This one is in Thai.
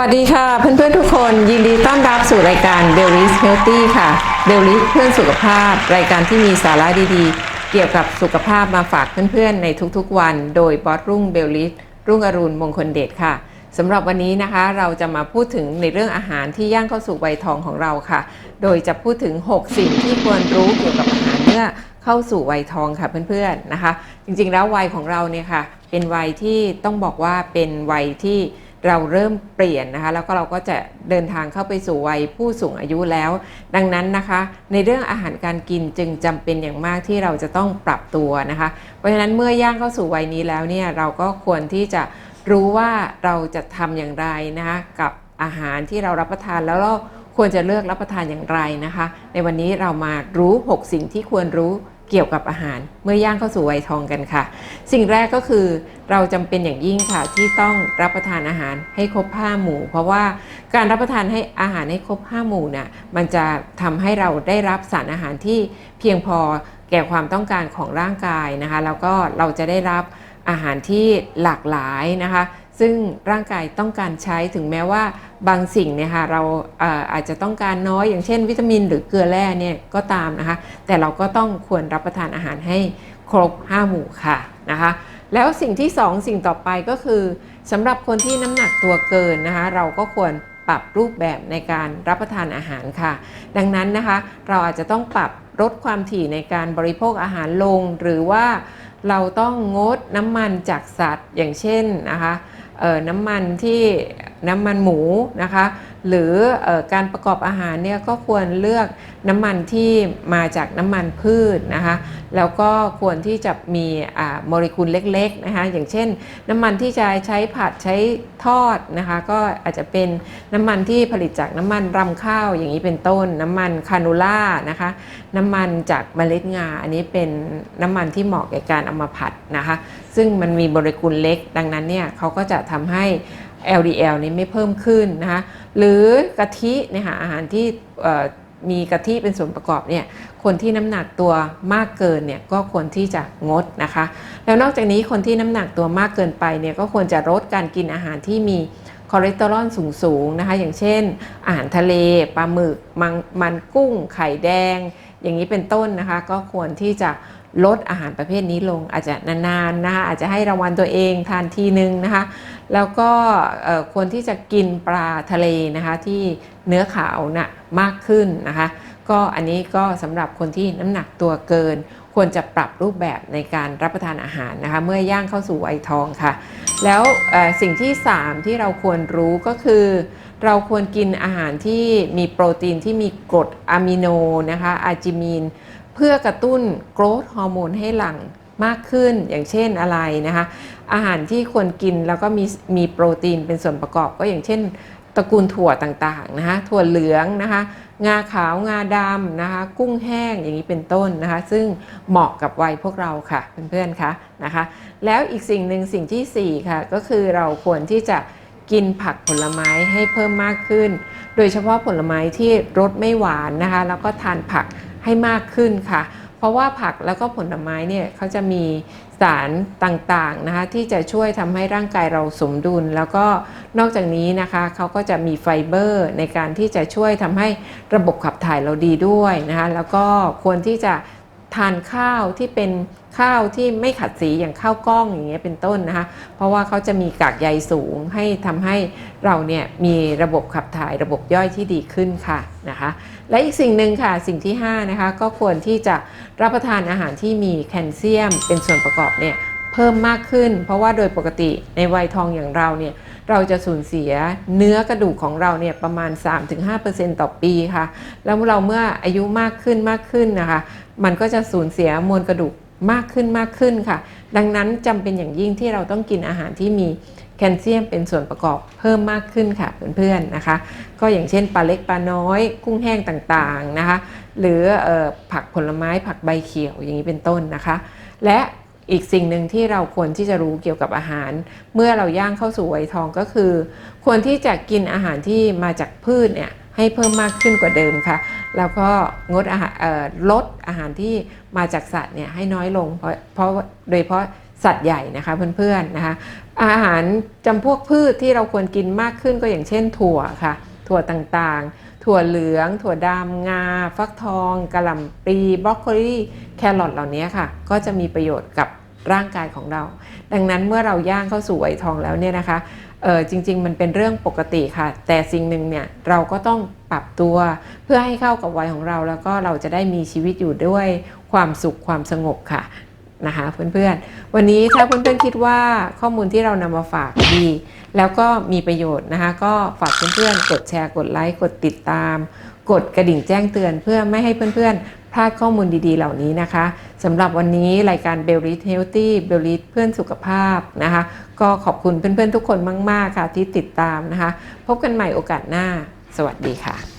วัสดีค่ะ เพื่อนๆทุกคนยินดีต้อนรับสู่รายการ d e l i s Healthy ค่ะ d e l i s เพื่อนสุขภาพ รายการที่มีสาระดีๆ เกี่ยวกับสุขภาพมาฝากเพื่อนๆ ในทุกๆวัน โดยบอสรุ่งเบลลิสรุ่งอรุณมงคลเดชค่ะสำหรับวันนี้นะคะเราจะมาพูดถึงในเรื่องอาหารที่ย่างเข้าสู่วัยทองของเราค่ะ โดยจะพูดถึง 6 สิ่งที่ควรรู้เกี่ยวกับอาหารเมื่อเข้าสู่วัยทองค่ะเพื่อนๆนะคะ จริงๆแล้ววัยของเราเนี่ยค่ะ เป็นวัยที่ต้องบอกว่าเป็นวัยที่ เราเริ่มเปลี่ยนนะคะ แล้วก็เราก็จะเดินทางเข้าไปสู่วัยผู้สูงอายุแล้ว ดังนั้นนะคะ ในเรื่องอาหารการกินจึงจำเป็นอย่างมากที่เราจะต้องปรับตัวนะคะ เพราะฉะนั้นเมื่อย่างเข้าสู่วัยนี้แล้วเนี่ยเราก็ควรที่จะรู้ว่าเราจะทำอย่างไรนะคะกับอาหารที่เรารับประทานแล้วเราควรจะเลือกรับประทานอย่างไรนะคะ ในวันนี้เรามารู้ 6 สิ่งที่ควรรู้ เกี่ยวกับอาหารเมื่อย่างเข้าสู่วัยทองกันค่ะ สิ่งแรกก็คือเราจำเป็นอย่างยิ่งค่ะที่ต้องรับประทานอาหารให้ครบห้าหมู่ เพราะว่าการรับประทานให้อาหารให้ครบห้าหมู่น่ะมันจะทำให้เราได้รับสารอาหารที่เพียงพอแก่ความต้องการของร่างกายนะคะ แล้วก็เราจะได้รับอาหารที่หลากหลายนะคะ ซึ่งร่างกายต้องการใช้ถึงแม้ว่าบางสิ่งเนี่ยค่ะเราอาจจะต้องการน้อยอย่างเช่น วิตามิน หรือเกลือแร่เนี่ยก็ตามนะคะ แต่เราก็ต้องควรรับประทานอาหารให้ครบ 5 หมู่ค่ะนะคะแล้วสิ่งที่ 2 สิ่งต่อไปก็คือสำหรับคนที่น้ำหนักตัวเกินนะคะเราก็ควรปรับรูปแบบในการรับประทานอาหารค่ะ ดังนั้นนะคะเราอาจจะต้องปรับลดความถี่ในการบริโภคอาหารลง หรือว่าเราต้องงดน้ำมันจากสัตว์อย่างเช่นนะคะ น้ำมันที่ น้ำมันหมูนะคะ หรืออการประกอบอาหารเนี่ยก็ควรเลือกน้ำมันที่มาจากน้ำมันพืชนะคะ แล้วก็ควรที่จะมีอ่าโมเลกุลเล็กๆนะคะอย่างเช่น น้ำมันที่จะใช้ผัดใช้ทอดนะคะก็อาจจะเป็นน้ำมันที่ผลิตจากน้ำมันรำข้าวอย่างนี้เป็นต้น น้ำมันคานูล่านะคะน้ำมันจากเมล็ดงาอันนี้เป็นน้ำมันที่เหมาะแก่การเอามาผัดนะคะ ซึ่งมันมีโมเลกุลเล็ก ดังนั้นเนี่ยเขาก็จะทำให้ LDL นี่ไม่เพิ่มขึ้นนะคะหรือกะทิเนี่ยค่ะอาหารที่มีกะทิเป็นส่วนประกอบเนี่ยคนที่น้ำหนักตัวมากเกินเนี่ยก็ควรที่จะงดนะคะ แล้วนอกจากนี้คนที่น้ำหนักตัวมากเกินไปเนี่ยก็ควรจะลดการกินอาหารที่มีคอเลสเตอรอลสูงๆนะคะ อย่างเช่น อาหารทะเลปลาหมึกมันมันกุ้งไข่แดง อย่างนี้เป็นต้นนะคะ ก็ควรที่จะลดอาหารประเภทนี้ลงอาจจะนานๆนะคะอาจจะให้รางวัลตัวเองทานทีนึงนะคะ แล้วก็ควรที่จะกินปลาทะเลนะคะที่เนื้อขาวน่ะมากขึ้นนะคะ ก็อันนี้ก็สำหรับคนที่น้ำหนักตัวเกิน ควรจะปรับรูปแบบในการรับประทานอาหารนะคะ เมื่อย่างเข้าสู่วัยทองค่ะ แล้วสิ่งที่ 3 ที่เราควรรู้ก็คือเราควรกินอาหารที่มีโปรตีนที่มีกรดอะมิโนนะคะอาร์จิมีน เพื่อกระตุ้นโกรทฮอร์โมนให้หลั่ง มากขึ้นอย่างเช่นอะไรนะคะอาหารที่ควรกินแล้วก็มีมีโปรตีนเป็นส่วนประกอบก็อย่างเช่น ตระกูลถั่วต่างๆนะคะถั่วเหลืองนะคะงาขาวงาดำนะคะกุ้งแห้งอย่างนี้เป็นต้นนะคะ ซึ่งเหมาะกับวัยพวกเราค่ะเพื่อนๆคะนะคะ แล้วอีกสิ่งหนึ่งสิ่งทีสี่4ค่ะก็คือเราควรที่จะกินผักผลไม้ให้เพิ่มมากขึ้น โดยเฉพาะผลไม้ที่รสไม่หวานนะคะ แล้วก็ทานผักให้มากขึ้นค่ะ ราะว่าผักแล้วก็ผลไม้เนี่ยเขาจะมีสารต่างๆนะคะที่จะช่วยทำให้ร่างกายเราสมดุล แล้วก็นอกจากนี้นะคะเขาก็จะมีไฟเบอร์ในการที่จะช่วยทำให้ระบบขับถ่ายเราดีด้วยนะคะแล้วก็ควรที่จะทานข้าวที่เป็น ข้าวที่ไม่ขัดสีอย่างข้าวกล้องอย่างเงี้ยเป็นต้นนะคะ เพราะว่าเขาจะมีกากใยสูงให้ทำให้เราเนี่ยมีระบบขับถ่ายระบบย่อยที่ดีขึ้นค่ะนะคะ และอีกสิ่งหนึ่งค่ะสิ่งที่5นะคะก็ควรที่จะรับประทานอาหารที่มีแคลเซียม เป็นส่วนประกอบเนี่ยเพิ่มมากขึ้น เพราะว่าโดยปกติในวัยทองอย่างเราเนี่ยเราจะสูญเสียเนื้อกระดูกของเราเนี่ยประมาณ 3-5%ต่อปีค่ะ แล้วเราเมื่ออายุมากขึ้นมากขึ้นนะคะ มันก็จะสูญเสียมวลกระดูก มากขึ้นมากขึ้นค่ะ ดังนั้นจำเป็นอย่างยิ่งที่เราต้องกินอาหารที่มีแคลเซียมเป็นส่วนประกอบเพิ่มมากขึ้นค่ะเพื่อนๆนะคะ ก็อย่างเช่นปลาเล็กปลาน้อย กุ้งแห้งต่างๆนะคะ หรือออผักผลไม้ผักใบเขียวอย่างนี้เป็นต้นนะคะ และอีกสิ่งหนึ่งที่เราควรที่จะรู้เกี่ยวกับอาหาร เมื่อเราย่างเข้าสู่วัยทองก็คือ ควรที่จะกินอาหารที่มาจากพืชเนี่ย ให้เพิ่มมากขึ้นกว่าเดิมค่ะ แล้วก็งดอาหารลดอาหารที่มาจากสัตว์เนี่ยให้น้อยลงเพราะเพราะโดยเฉพาะสัตว์ใหญ่นะคะเพื่อนๆนะคะอาหารจำพวกพืชที่เราควรกินมากขึ้นก็อย่างเช่นถั่วค่ะ ถั่วต่างๆ ถั่วเหลือง ถั่วดำงา ฟักทองกะหล่ำปลีบรอกโคลีแครอทเหล่านี้ค่ะ ก็จะมีประโยชน์กับร่างกายของเรา ดังนั้นเมื่อเราย่างเข้าสู่วัยทองแล้วเนี่ยนะคะ เออจริง ๆ มันเป็นเรื่องปกติค่ะ แต่สิ่งหนึ่งเนี่ยเราก็ต้องปรับตัวเพื่อให้เข้ากับวัยของเรา แล้วก็เราจะได้มีชีวิตอยู่ด้วยความสุขความสงบค่ะนะคะเพื่อนๆ วันนี้ถ้าเพื่อนๆคิดว่าข้อมูลที่เรานำมาฝากดี แล้วก็มีประโยชน์นะคะ ก็ฝากเพื่อนๆ กดแชร์กดไลค์กดติดตาม กดกระดิ่งแจ้งเตือนเพื่อไม่ให้เพื่อนๆ พลาดข้อมูลดีๆ เหล่านี้นะคะสำหรับวันนี้รายการเบลลิสเฮลตี้เบลลิสเพื่อนสุขภาพนะคะ ก็ขอบคุณเพื่อนๆทุกคนมาก ๆ ค่ะที่ติดตามนะคะ พบกันใหม่โอกาสหน้า สวัสดีค่ะ